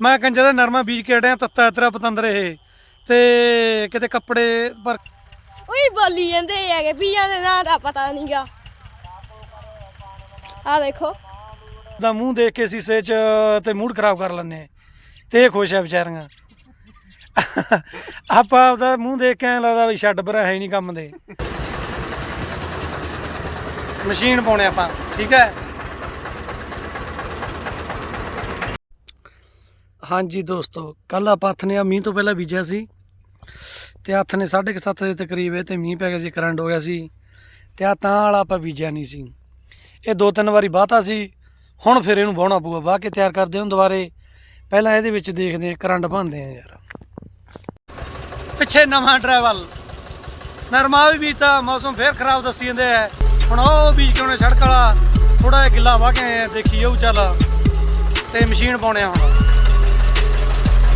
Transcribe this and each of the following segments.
ਮੈਂ ਕੰਜਰ ਦਾ ਨਰਮਾ ਬੀਜ ਕੇ ਹਟਿਆ ਤੱਤਾ ਤੇਰਾ ਪਤੰਦਰ ਇਹ। ਤੇ ਕਿਤੇ ਕੱਪੜੇ ਪਰ ਉਹੀ ਬੋਲੀ ਜਾਂਦੇ ਹੈਗੇ ਬੀਜਾਂ ਦੇ ਨਾਂ ਦਾ ਪਤਾ ਨਹੀਂਗਾ। ਆ ਦੇਖੋ। ਦਾ ਮੂੰਹ ਦੇਖ ਕੇ ਸੀਸੇ 'ਚ ਤੇ ਮੂਡ ਖਰਾਬ ਕਰ ਲੈਂਦੇ ਤੇ ਇਹ ਖੁਸ਼ ਹੈ ਵਿਚਾਰੀਆਂ। ਆਪਾਂ ਉਹਦਾ ਮੂੰਹ ਦੇਖ ਕੇ ਐਂ ਲੱਗਦਾ ਵੀ ਛੱਡ ਹੈ ਹੀ ਨਹੀਂ ਕੰਮ ਦੇ। ਮਸ਼ੀਨ ਪਾਉਣੇ ਆਪਾਂ ਠੀਕ ਹੈ? ਹਾਂਜੀ ਦੋਸਤੋ ਕੱਲ ਆਪਾਂ ਹੱਥ ਨੇ ਆ ਮੀਂਹ ਤੋਂ ਪਹਿਲਾਂ ਬੀਜਿਆ ਸੀ ਤੇ ਹੱਥ ਨੇ 7:30 ਦੇ ਤਕਰੀਬ ਇਹ ਤੇ ਮੀਂਹ ਪੈ ਗਿਆ ਸੀ, ਕਰੰਟ ਹੋ ਗਿਆ ਸੀ ਤੇ ਆ ਤਾਂ ਵਾਲਾ ਆਪਾਂ ਬੀਜਿਆ ਨਹੀਂ ਸੀ। ਇਹ ਦੋ ਤਿੰਨ ਵਾਰੀ ਬਾਤਾ ਸੀ, ਹੁਣ ਫਿਰ ਇਹਨੂੰ ਵਾਹੁਣਾ ਪਊਗਾ, ਵਾਹ ਕੇ ਤਿਆਰ ਕਰਦੇ ਹਾਂ ਦੁਬਾਰੇ। ਪਹਿਲਾਂ ਇਹਦੇ ਵਿੱਚ ਦੇਖਦੇ ਹਾਂ, ਕਰੰਟ ਭੰਦੇ ਆ ਯਾਰ। ਪਿੱਛੇ ਨਵਾਂ ਟਰੈਵਲ ਨਰਮਾ ਵੀ ਬੀਤਾ ਮੌਸਮ ਫੇਰ ਖਰਾਬ ਦੱਸੀ ਜਾਂਦੇ ਆ। ਹੁਣ ਉਹ ਬੀਜ ਕੇ ਉਹਨੇ ਸੜਕ ਵਾਲਾ ਥੋੜਾ ਜਿਹਾ ਗਿੱਲਾ ਵਾਹ ਕੇ ਦੇਖੀ ਉਹ ਚੱਲ। ਤੇ ਮਸ਼ੀਨ ਪਾਉਣੇ ਆ ਹੁਣ।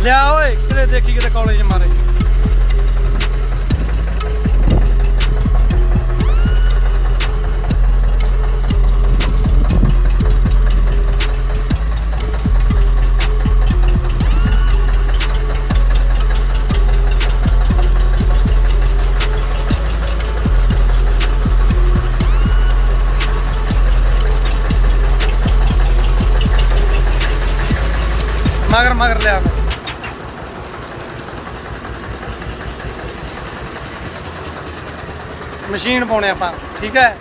ਲਿਆ ਓਏ ਕਿਤੇ ਦੇਖੀ ਕਿਤੇ ਕਾਲਜ ਮਾਰੇ। ਮਗਰ ਮਗਰ ਲਿਆ ਮਸ਼ੀਨ ਪਾਉਣੇ ਆਪਾਂ ਠੀਕ ਹੈ?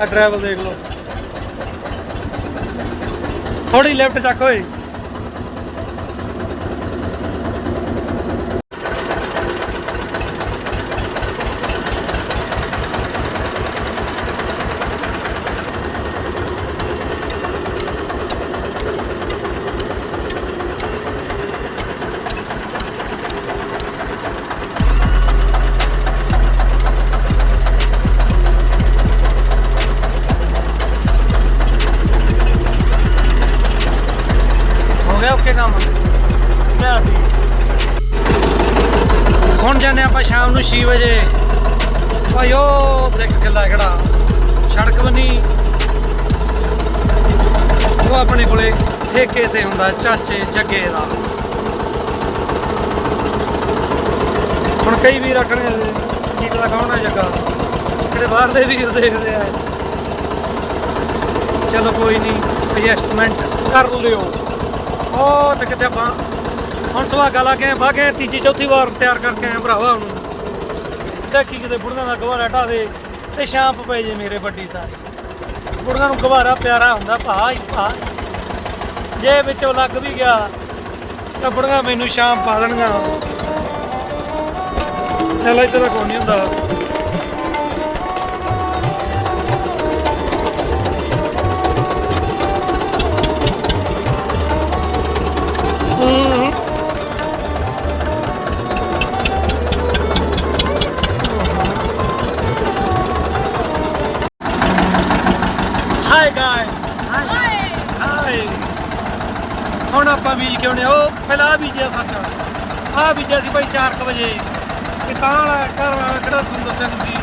ਆ ਡਰਾਈਵਰ ਦੇਖ ਲਓ। ਥੋੜੀ ਲੈਫਟ ਚੱਕ ਓਏ। ਨੂੰ 6 ਵਜੇ। ਭਾਈ ਉਹ ਇੱਕ ਕਿੱਲਾ ਖੜਾ। ਸੜਕ ਬੰਨੀ। ਉਹ ਆਪਣੇ ਕੋਲੇ ਠੇਕੇ ਤੇ ਹੁੰਦਾ ਚਾਚੇ ਜੱਗੇ ਦਾ। ਹੁਣ ਕਈ ਵੀਰ ਆਖਣਗੇ ਕੀ ਪਤਾ ਕੌਣ ਹੈ ਜੱਗਾ? ਜਿਹੜੇ ਬਾਹਰ ਦੇ ਵੀਰ ਦੇਖਦੇ ਆ। ਚਲੋ ਕੋਈ ਨਹੀਂ ਐਡਜਸਟਮੈਂਟ ਕਰ ਲਿਓ। ਉਹ ਤੇ ਕਿਤੇ ਆਪਾਂ ਹੁਣ ਸੁਹਾਗਾ ਲਾ ਕੇ ਆਏ, ਵਾਹ ਕੇ ਤੀਜੀ ਚੌਥੀ ਵਾਰ ਤਿਆਰ ਕਰਕੇ ਆਏ ਭਰਾਵਾ ਹੁਣ। ਦੇਖੀ ਕਿਤੇ ਬੁੜੀਆਂ ਦਾ ਗਵਾਰਾ ਢਾ ਦੇ ਤੇ ਸ਼ਾਂਪ ਪਏ ਜੇ ਮੇਰੇ ਵੱਡੀ ਸਾਰੀ। ਬੁੜੀਆਂ ਨੂੰ ਗਵਾਰਾ ਪਿਆਰਾ ਹੁੰਦਾ ਭਾ ਹੀ ਭਾ ਜੇ ਵਿੱਚੋਂ ਲੱਗ ਵੀ ਗਿਆ, ਤਾਂ ਬੁੜੀਆਂ ਮੈਨੂੰ ਸ਼ਾਮ ਪਾ ਦੇਣਗੀਆਂ। ਚਲੋ ਇੱਧਰ ਕੋਈ ਨਹੀਂ ਹੁੰਦਾ। ਆਹ ਬੀਜਿਆ ਸੱਚ। ਆ ਬੀਜਿਆ ਸੀ ਭਾਈ 4:00 ਵਜੇ। ਤੇ ਕਾਂ ਵਾਲਾ ਘਰ ਵਾਲਾ ਕਿਹੜਾ ਤੁਹਾਨੂੰ ਦੱਸਿਆ ਤੁਸੀਂ?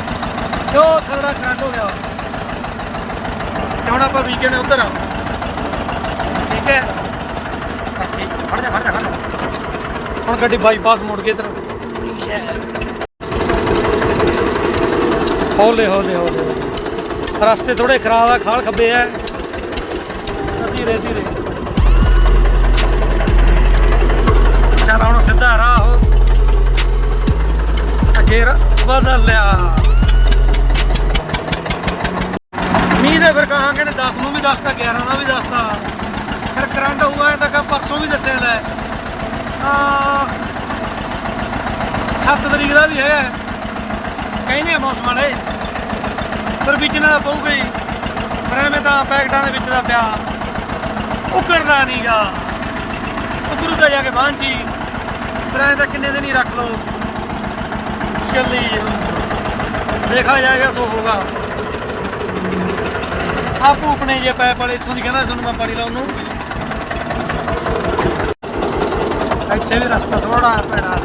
ਉਹ ਥੋੜਾ ਕਰੰਟ ਹੋ ਗਿਆ। ਤੇ ਹੁਣ ਆਪਾਂ ਬੀਜ ਕੇ ਆਉਣੇ ਉਧਰ। ਠੀਕ ਹੈ? ਜਾ ਜਾ ਜਾ। ਹੁਣ ਗੱਡੀ ਬਾਈਪਾਸ ਮੁੜ ਕੇ ਇਧਰ। ਹੌਲੇ ਹੌਲੇ ਹੌਲੇ। ਰਸਤੇ ਥੋੜੇ ਖਰਾਬ ਆ ਖਾਲ ਖੱਬੇ ਆ। ਧੀਰੇ ਧੀਰੇ। ਚੱਲ ਹੁਣ ਸਿੱਧਾ ਰਾਹ ਹੋ। ਅੱਗੇ ਬਦਲ ਲਿਆ। ਮੀਂਹ ਦੇ ਫਿਰ ਕਹਾਂਗੇ ਨੇ 10 ਨੂੰ ਵੀ ਦੱਸਤਾ 11 ਨੂੰ ਵੀ ਦੱਸਤਾ ਫਿਰ ਕਰੰਟ ਹੋਊਗਾ ਤਾਂ ਕਿ ਪਰਸੋਂ ਵੀ ਦੱਸਿਆ ਲੈ। ਆ 7 ਤਰੀਕ ਦਾ ਵੀ ਹੈ। ਕਹਿੰਦੇ ਆ ਮੌਸਮ ਵਾਲੇ। ਪਰ ਬੀਜਣਾ ਤਾਂ ਪਊਗਾ। ਹੀ ਪਰ ਐਵੇਂ ਤਾਂ ਪੈਕਟਾਂ ਦੇ ਵਿੱਚ ਦਾ ਪਿਆ। ਉਕਰਦਾ ਨਹੀਂਗਾ ਉਧਰ ਤਾਂ ਜਾ ਕੇ ਬਾਂਝੀ। ਪਰ ਐਂ ਤਾਂ ਕਿੰਨੇ ਦਿਨ ਹੀ ਰੱਖ ਲਓ। ਚੱਲੀ ਦੇਖਾ ਜਾਏਗਾ, ਸੋ ਹੋਗਾ ਆ ਭੂਪਣੇ ਜੇ ਪੈਪ ਵਾਲੇ ਇੱਥੋਂ ਦੀ ਕਹਿੰਦਾ ਤੁਹਾਨੂੰ ਮੈਂ ਪਾਣੀ ਲਾਉਣ ਨੂੰ। ਇੱਥੇ ਵੀ ਰਸਤਾ ਥੋੜਾ ਪੈਣਾ।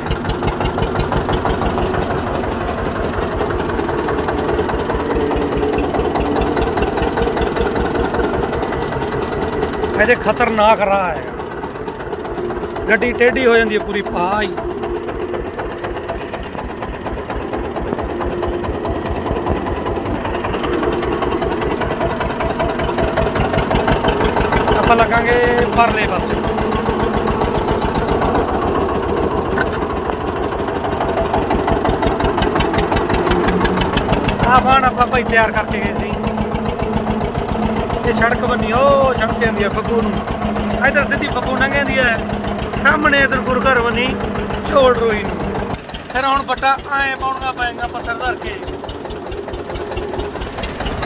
ਇਹਦੇ ਖਤਰਨਾਕ ਰਾਹ ਹੈ। ਗੱਡੀ ਟੇਢੀ ਹੋ ਜਾਂਦੀ ਹੈ ਪੂਰੀ ਪਾਈ ਆਪਾਂ ਲੱਗਾਂਗੇ ਪਰਲੇ ਪਾਸੇ। ਆ ਬਾਣ ਆਪਾਂ ਭਾਈ ਤਿਆਰ ਕਰਕੇ ਗਏ ਸੀ। ਇਹ ਸੜਕ ਬੰਨੀ, ਉਹ ਸੜਕ ਜਾਂਦੀ ਹੈ ਬੱਬੂ ਨੂੰ। ਇਧਰ ਸਿੱਧੀ ਬੱਬੂ ਲੰਘ ਜਾਂਦੀ ਹੈ। ਸਾਹਮਣੇ ਇਧਰ ਗੁਰਘਰ ਬੰਨੀ, ਝੋਲ ਰੋਈ ਨੂੰ। ਫਿਰ ਹੁਣ ਬੱਟਾ ਐ ਪਾਉਣਗਾ ਪੈਂਗਾ ਪੱਥਰ ਧਰ ਕੇ।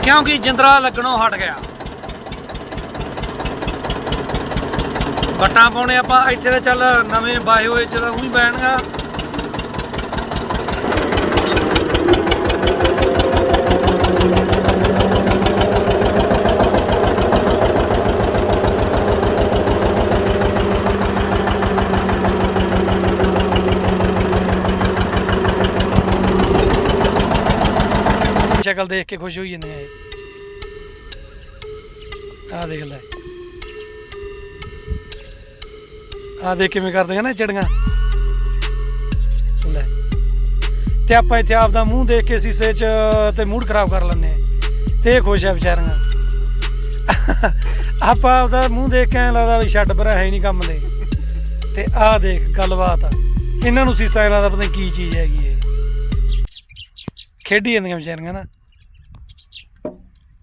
ਕਿਉਂਕਿ ਜਿੰਦਰਾ ਲੱਗਣੋਂ ਹਟ ਗਿਆ। ਬੱਟਾਂ ਪਾਉਣੇ ਆਪਾਂ, ਇੱਥੇ ਤਾਂ ਚੱਲ ਨਵੇਂ ਬਾਏ ਹੋਏ ਚ ਤਾਂ ਉਹੀ ਬੈਣਗਾ ਸ਼ਕਲ ਦੇਖ ਕੇ ਖੁਸ਼ ਹੋਈ ਜਾਂਦੇ ਆ ਆ ਦੇਖ ਲੈ। ਆ ਦੇਖ ਕਿਵੇਂ ਕਰਦੀਆਂ ਨਾ ਚੜੀਆਂ। ਲੈ। ਤੇ ਆਪਾਂ ਇੱਥੇ ਆਪਦਾ ਮੂੰਹ ਦੇਖ ਕੇ ਸੀਸੇ 'ਚ ਤੇ ਮੂਡ ਖਰਾਬ ਕਰ ਲੈਂਦੇ ਆ। ਤੇ ਇਹ ਖੁਸ਼ ਆ ਵਿਚਾਰੀਆਂ। ਆਪਾਂ ਆਪਦਾ ਮੂੰਹ ਦੇਖ ਕੇ ਐਂ ਲੱਗਦਾ ਵੀ ਛੱਡ ਭਰਾ ਹੈ ਨਹੀਂ ਕੰਮ ਦੇ। ਤੇ ਆਹ ਦੇਖ ਗੱਲਬਾਤ। ਆ ਇਹਨਾਂ ਨੂੰ ਸੀਸਾ ਲੱਗਦਾ ਪਤਾ ਕੀ ਚੀਜ਼ ਹੈਗੀ ਇਹ। ਖੇਡੀ ਜਾਂਦੀਆਂ ਵਿਚਾਰੀਆਂ ਨਾ।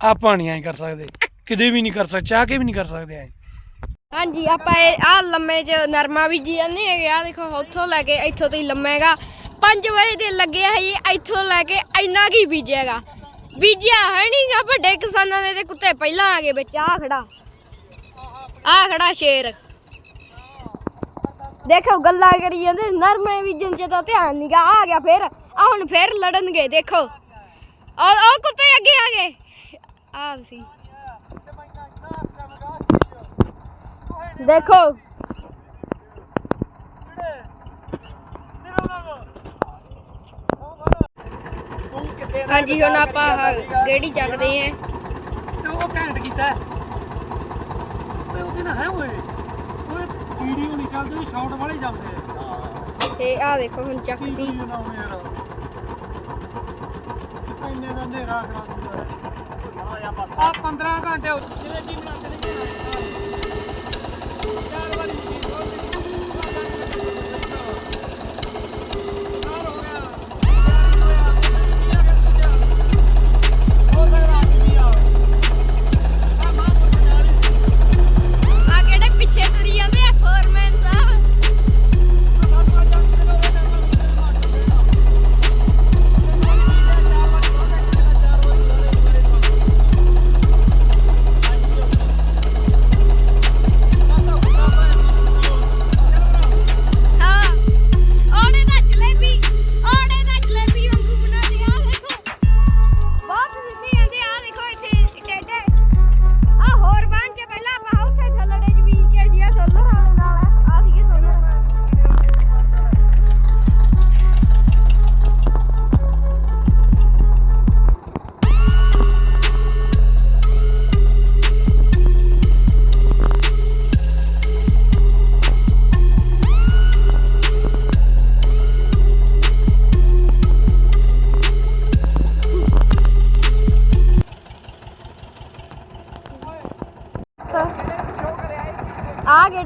ਆਪਾਂ ਨਹੀਂ ਐਂ ਕਰ ਸਕਦੇ। ਕਿਤੇ ਵੀ ਨਹੀਂ ਕਰ ਸਕਦੇ, ਚਾਹ ਕੇ ਵੀ ਨਹੀਂ ਕਰ ਸਕਦੇ ਐਂ। ਹਾਂਜੀ, ਆਪਾਂ ਇਹ ਆ ਲੰਮੇ ਚ ਨਰਮਾ ਬੀਜੀ ਜਾਂਦੇ ਹੈਗੇ ਆ ਦੇਖੋ, ਉੱਥੋਂ ਲੈ ਕੇ ਇੱਥੋਂ ਤੱਕ ਲੰਮੇਗਾ 5 ਵਜੇ ਦੇ ਲੱਗੇ ਆ ਜੀ ਇੱਥੋਂ ਲੈ ਕੇ ਇੰਨਾ ਕੀ ਬੀਜੇਗਾ ਬੀਜਿਆ ਹੈ ਨਹੀਂਗਾ ਵੱਡੇ ਕਿਸਾਨਾਂ ਦੇ ਤੇ ਕੁੱਤੇ ਪਹਿਲਾਂ ਆ ਗਏ ਵਿੱਚ ਆ ਖੜਾ। ਆ ਖੜਾ ਸ਼ੇਰ। ਦੇਖੋ, ਗੱਲਾਂ ਕਰੀ ਜਾਂਦੇ, ਨਰਮੇ ਬੀਜਣ ਚ ਤਾਂ ਧਿਆਨ ਨਹੀਂਗਾ ਆ ਗਿਆ ਫੇਰ। ਆ ਹੁਣ ਫਿਰ ਲੜਨਗੇ, ਦੇਖੋ। ਔਰ ਉਹ ਕੁੱਤੇ ਅੱਗੇ ਆ ਗਏ। ਆ ਸੀ। ਦੇਖੋ। ਹਾਂਜੀ ਹੁਣ ਆਪਾਂ ਗੇੜੀ ਚੱਕਦੇ ਆਂ ਤੇ ਉਹ ਘੈਂਟ ਕੀਤਾ। ਓਏ ਉਹਦੇ ਨਾਲ ਹੈ ਓਏ। ਓਏ ਵੀਡੀਓ ਨਹੀਂ ਚੱਲਦੀ ਉਹ ਸ਼ਾਰਟ ਵਾਲੇ ਚੱਲਦੇ ਆ। ਤੇ ਆਹ ਦੇਖੋ ਹੁਣ ਕੀ ਚੱਕਦੀ ਵੀਡੀਓ ਨਾ ਹੋਵੇ ਯਾਰ। ਇੰਨੇ ਦਾ ਹਨੇਰਾ ਕਰਾ ਦੂੰਗਾ ਆ 15 ਘੰਟੇ ਹੋ- ਜਿਹੜੇ ਜੀ ਬਣਾਉਂਦੇ ਨੇ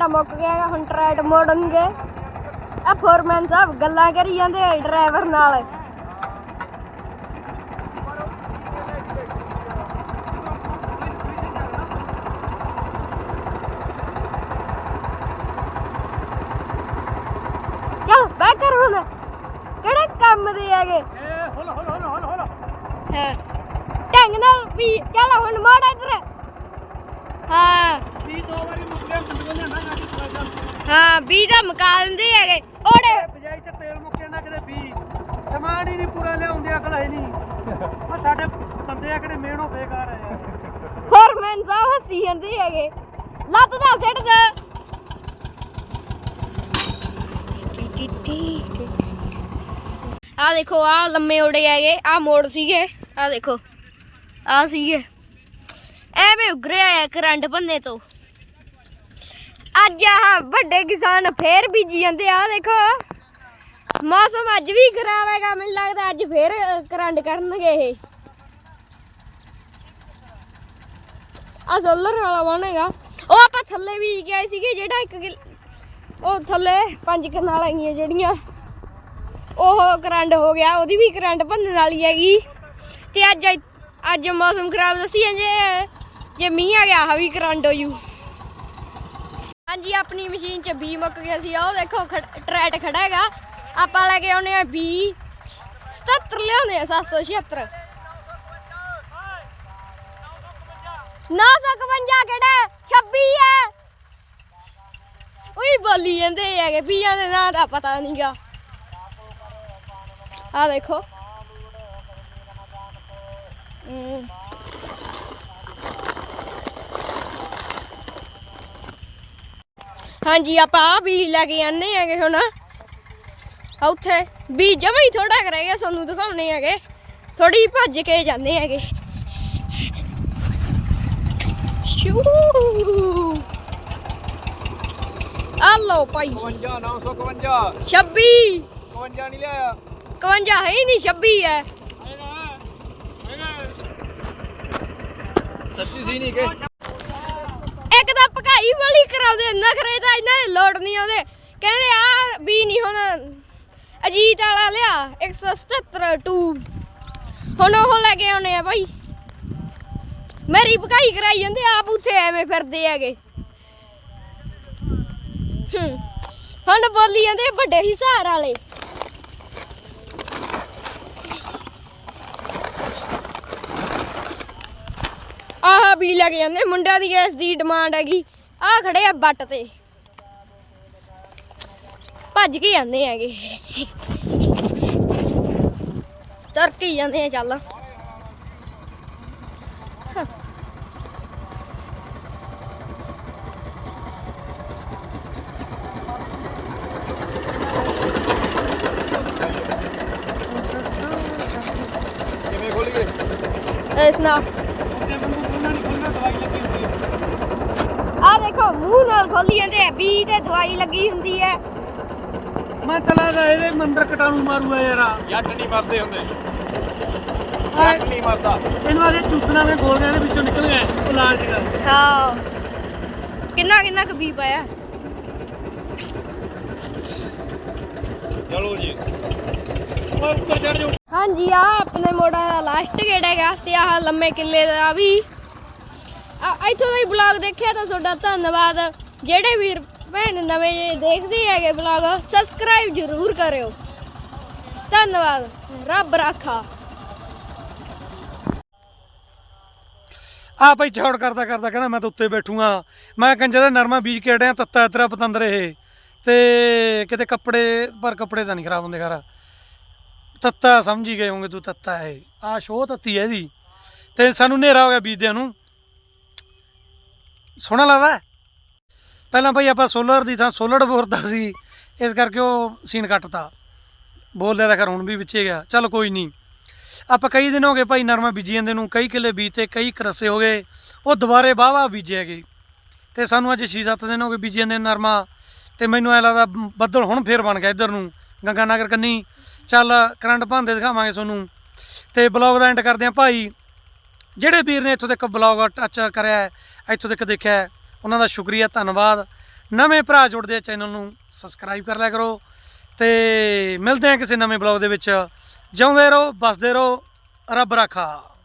ਮੁੱਕ ਗਿਆ ਹੈਗਾ, ਹੁਣ ਟਰੈਡ ਮੋੜਨਗੇ। ਆ ਫੋਰਮੈਨ ਸਾਹਿਬ ਗੱਲਾਂ ਕਰੀ ਜਾਂਦੇ ਆ ਡਰਾਈਵਰ ਨਾਲ। ਚੱਲ ਬੈਕ ਕਰ ਹੁਣ। ਕਿਹੜੇ ਕੰਮ ਦੇ ਹੈਗੇ? ਏ ਹੁਲ ਹੁਲ ਹੁਲ ਹੁਲ ਹੁਲ ਹਾਂ। ਢੰਗ ਨਾਲ ਵੀ ਚੱਲ ਹੁਣ ਮੋੜ ਇੱਧਰ। ਹਾਂ। ਵੀ ਦੋ ਵਾਰੀ ਹਾਂ ਵੀ ਦਾ ਮੁਕਾ ਦਿੰਦੇ ਹੈਗੇ। ਉਹਦੇ ਬਜਾਈ ਚ ਤੇਲ ਮੁੱਕੇ ਨਾ ਕਿਤੇ ਵੀ। ਸਮਾਨ ਹੀ ਨਹੀਂ ਪੂਰਾ ਲਿਆਉਂਦੇ ਅਕਲ ਹੈ ਨਹੀਂ। ਆ ਸਾਡੇ ਬੰਦੇ ਆ ਕਿਹੜੇ ਮੇਨੋ ਬੇਕਾਰ ਆ ਯਾਰ ਹੋਰ ਕੈਮਰਾਮੈਨ ਸਾਹਿਬ ਹੱਸੀ ਜਾਂਦੇ ਹੈਗੇ। ਲੱਤ ਦਾ ਸਿੱਟ ਦੇ। ਆ ਦੇਖੋ ਆ ਲੰਮੇ ਉੜੇ ਹੈਗੇ ਆ ਮੋੜ ਸੀਗੇ। ਆ ਦੇਖੋ ਆ ਸੀਗੇ। ਐਵੇਂ ਉਗਰਿਆ ਹੈ ਕਰੰਟ ਭੰਨੇ ਤੋਂ। ਅੱਜ ਆਹ ਵੱਡੇ ਕਿਸਾਨ ਫੇਰ ਬੀਜੀ ਜਾਂਦੇ ਆ ਦੇਖੋ। ਮੌਸਮ ਅੱਜ ਵੀ ਖਰਾਬ ਹੈਗਾ ਮੈਨੂੰ ਲੱਗਦਾ ਅੱਜ ਫੇਰ ਅ, ਕਰੰਟ ਕਰਨਗੇ ਇਹ। ਆ ਸੋਲਰ ਵਾਲਾ ਬਣੇਗਾ ਉਹ ਆਪਾਂ ਥੱਲੇ ਵੀ ਗਏ ਸੀਗੇ ਜਿਹੜਾ ਇੱਕ ਕਿਲ- ਉਹ ਥੱਲੇ ਪੰਜ ਕਨਾਲ ਹੈਗੀਆਂ ਜਿਹੜੀਆਂ। ਉਹ ਕਰੰਟ ਹੋ ਗਿਆ ਉਹਦੀ ਵੀ ਕਰੰਟ ਭੰਨਣ ਵਾਲੀ ਹੈਗੀ। ਤੇ ਅੱਜ ਅੱਜ ਮੌਸਮ ਖਰਾਬ ਦੱਸੀ ਜੇ ਜੇ ਮੀਂਹ ਆ ਗਿਆ ਆ ਵੀ ਕਰੰਟ ਹੋ ਜੂ। ਹਾਂਜੀ, ਆਪਣੀ ਮਸ਼ੀਨ 'ਚ ਬੀ ਮੁੱਕ ਗਿਆ ਸੀ। ਉਹ ਦੇਖੋ ਟਰੈਟ ਖੜਾ ਹੈਗਾ। ਆਪਾਂ ਲੈ ਕੇ ਆਉਨੇ ਆ ਬੀ 77 ਲਿਆਉਂਦੇ ਆ 776 951 ਕਿਹੜਾ ਹੈ? 26 ਹੈ। ਉਹੀ ਬੋਲੀ ਜਾਂਦੇ ਹੈਗੇ, ਬੀਆਂ ਦੇ ਨਾਂ ਦਾ ਪਤਾ ਨਹੀਂਗਾ। ਆ ਦੇਖੋ। ਹਮ। ਹਾਂਜੀ ਆਪਾਂ ਆ ਵੀ ਲੈ ਕੇ ਆਨੇ ਹੈਗੇ ਹੁਣ। ਆ ਉੱਥੇ ਵੀ ਜਮਾ ਹੀ ਥੋੜਾ ਕਰ ਗਿਆ ਸਾਨੂੰ ਦਿਖਾਉਣੇ ਹੈਗੇ। ਥੋੜੀ ਭੱਜ ਕੇ ਜਾਂਦੇ ਹੈਗੇ। ਸ਼ੂ। ਆ ਲਓ ਭਾਈ। 52 951 26 52 ਨਹੀਂ ਲਿਆ। 51 ਹੈ ਹੀ ਨਹੀਂ 26 ਹੈ। ਸੱਚੀ ਸੀ ਨਹੀਂ ਕਿ? ਤਾਂ ਪਕਾਈ ਵਾਲੀ ਕਰਾਉਂਦੇ ਨਖਰੇ ਤਾਂ ਇਹਨਾਂ ਦੇ ਲੋੜ ਨਹੀਂ ਆਉਂਦੇ ਕਹਿੰਦੇ ਆ ਵੀ ਨਹੀਂ ਹੁਣ ਅਜੀਤ ਵਾਲਾ ਲਿਆ 177 2 ਹੁਣ ਉਹ ਲੈ ਕੇ ਆਉਣੇ ਆ ਭਾਈ ਮੇਰੀ ਪਕਾਈ ਕਰਾਈ ਜਾਂਦੇ, ਆਪ ਉੱਥੇ ਐਵੇਂ ਫਿਰਦੇ ਹੈਗੇ। ਹੁਣ ਬੋਲੀ ਜਾਂਦੇ ਵੱਡੇ ਹਿਸਾਰ ਵਾਲੇ। ਆਹ ਵੀ ਲੱਗ ਜਾਂਦੇ ਮੁੰਡਿਆਂ ਦੀ ਇਸ ਦੀ ਡਿਮਾਂਡ ਹੈਗੀ। ਆਹ ਖੜੇ ਆ ਬੱਟ ਤੇ। ਭੱਜ ਕੇ ਜਾਂਦੇ ਹੈਗੇ। ਤਰਕੀ ਜਾਂਦੇ ਆ ਚੱਲ। ਇਸ ਨਾਲ ਦੇਖੋ ਮੂੰਹ ਨਾਲ ਖੋਲੀ ਜਾਂਦੇ ਆ ਵੀ ਤੇ ਦਵਾਈ ਲੱਗੀ ਹੁੰਦੀ ਹੈ। ਮੈਂ ਚਲਾ ਗਿਆ ਇਹਦੇ ਮੰਦਰ ਕਟਾਣੂ ਮਾਰੂਗਾ ਯਾਰ ਜੱਟ ਨਹੀਂ ਮਰਦੇ ਹੁੰਦੇ। ਜੱਟ ਨਹੀਂ ਮਰਦਾ। ਇਹਨੂੰ ਆਦੇ ਚੂਸਣ ਵਾਲੇ ਗੋਲੀਆਂ ਦੇ ਵਿੱਚੋਂ ਨਿਕਲ ਗਏ ਉਹ ਲਾਲ ਜਿਹਾ ਹਾਂ ਕਿੰਨਾ ਕਿੰਨਾ ਕੁ ਬੀ ਪਾਇਆ? ਚਲੋ ਜੀ। ਹਾਂਜੀ ਆ ਆਪਣੇ ਮੋੜਾ ਦਾ ਲਾਸਟ ਗੇੜ ਹੈਗਾ ਤੇ ਆਹ ਲੰਮੇ ਕਿੱਲੇ ਦਾ ਵੀ। ਆ, ਇੱਥੋਂ ਦਾ ਹੀ ਬਲੌਗ ਦੇਖਿਆ ਤਾਂ ਤੁਹਾਡਾ ਧੰਨਵਾਦ। ਜਿਹੜੇ ਵੀਰ ਭੈਣ ਨਵੇਂ ਜਿਹੇ ਦੇਖਦੇ ਹੈਗੇ ਬਲੌਗ ਸਬਸਕ੍ਰਾਈਬ ਜ਼ਰੂਰ ਕਰਿਓ। ਧੰਨਵਾਦ। ਰੱਬ ਰਾਖਾ। ਆ ਭਾਈ ਚੌੜ ਕਰਦਾ ਕਰਦਾ ਕਹਿੰਦਾ ਮੈਂ ਤਾਂ ਉੱਤੇ ਬੈਠੂਗਾ। ਮੈਂ ਕੰਜਰ ਦਾ ਨਰਮਾ ਬੀਜ ਕੇ ਅੜਿਆ ਤੱਤਾ ਤੇਰਾ ਪਤੰਦਰ ਇਹ। ਤੇ ਕਿਤੇ ਕੱਪੜੇ, ਪਰ ਕੱਪੜੇ ਤਾਂ ਨਹੀਂ ਖਰਾਬ ਹੁੰਦੇ ਖਰਾ। ਤੱਤਾ ਸਮਝੀ ਗਏ ਹੋਗੇ ਤੂੰ ਤੱਤਾ ਇਹ। ਆ ਸ਼ੋਅ ਤੱਤੀ ਹੈ ਇਹਦੀ। ਤੇ ਸਾਨੂੰ ਹਨੇਰਾ ਹੋ ਗਿਆ ਬੀਜਦਿਆਂ ਨੂੰ। ਸੋਹਣਾ ਲੱਗਦਾ ਹੈ? ਪਹਿਲਾਂ ਭਾਈ ਆਪਾਂ ਸੋਲਰ ਦੀ ਥਾਂ ਸੋਲਰ ਬੋਰਦਾ ਸੀ, ਇਸ ਕਰਕੇ ਉਹ ਸੀਨ ਕੱਟਤਾ। ਬੋਲਦੇ ਤਾਂ ਕਰ ਹੁਣ ਵੀ ਵਿੱਚੇ ਗਿਆ, ਚੱਲ ਕੋਈ ਨਹੀਂ ਆਪਾਂ ਕਈ ਦਿਨ ਹੋ ਗਏ ਭਾਈ ਨਰਮਾ ਬੀਜੀ ਜਾਂਦੇ ਨੂੰ, ਕਈ ਕਿੱਲੇ ਬੀਜਤੇ, ਕਈ ਕਰਸੇ ਹੋ ਗਏ, ਉਹ ਦੁਬਾਰੇ ਵਾਹਵਾ ਬੀਜੇ ਗਏ ਤੇ ਸਾਨੂੰ ਅੱਜ 6-7 ਦਿਨ ਹੋ ਗਏ ਬੀਜੀ ਜਾਂਦੇ ਨੂੰ ਨਰਮਾ, ਤੇ ਮੈਨੂੰ ਐ ਲੱਗਦਾ ਬ- ਬੱਦਲ ਹੁਣ ਫੇਰ ਬਣ ਗਿਆ ਇੱਧਰ ਨੂੰ, ਗੰਗਾ ਨਗਰ ਕੰਨੀ। ਚੱਲ ਕਰੰਟ ਭਾਂਦੇ ਦਿਖਾਵਾਂਗੇ ਤੁਹਾਨੂੰ। ਤੇ ਬਲੌਗ ਦਾ ਐਂਡ ਕਰਦੇ ਆ ਭਾਈ। ਜਿਹੜੇ ਵੀਰ ਨੇ ਇੱਥੋਂ ਤੱਕ ਬਲੌਗ ਟੱਚ ਕਰਿਆ ਇੱਥੋਂ ਤੱਕ ਦੇਖਿਆ ਉਹਨਾਂ ਦਾ ਸ਼ੁਕਰੀਆ, ਧੰਨਵਾਦ। ਨਵੇਂ ਭਰਾ ਜੁੜਦੇ ਆ ਚੈਨਲ ਨੂੰ ਸਬਸਕ੍ਰਾਈਬ ਕਰ ਲਿਆ ਕਰੋ ਤੇ ਮਿਲਦੇ ਆ ਕਿਸੇ ਨਵੇਂ ਬਲੌਗ ਦੇ ਵਿੱਚ। ਜਿਉਂਦੇ ਰਹੋ, ਬਸਦੇ ਰਹੋ, ਰੱਬ ਰਾਖਾ।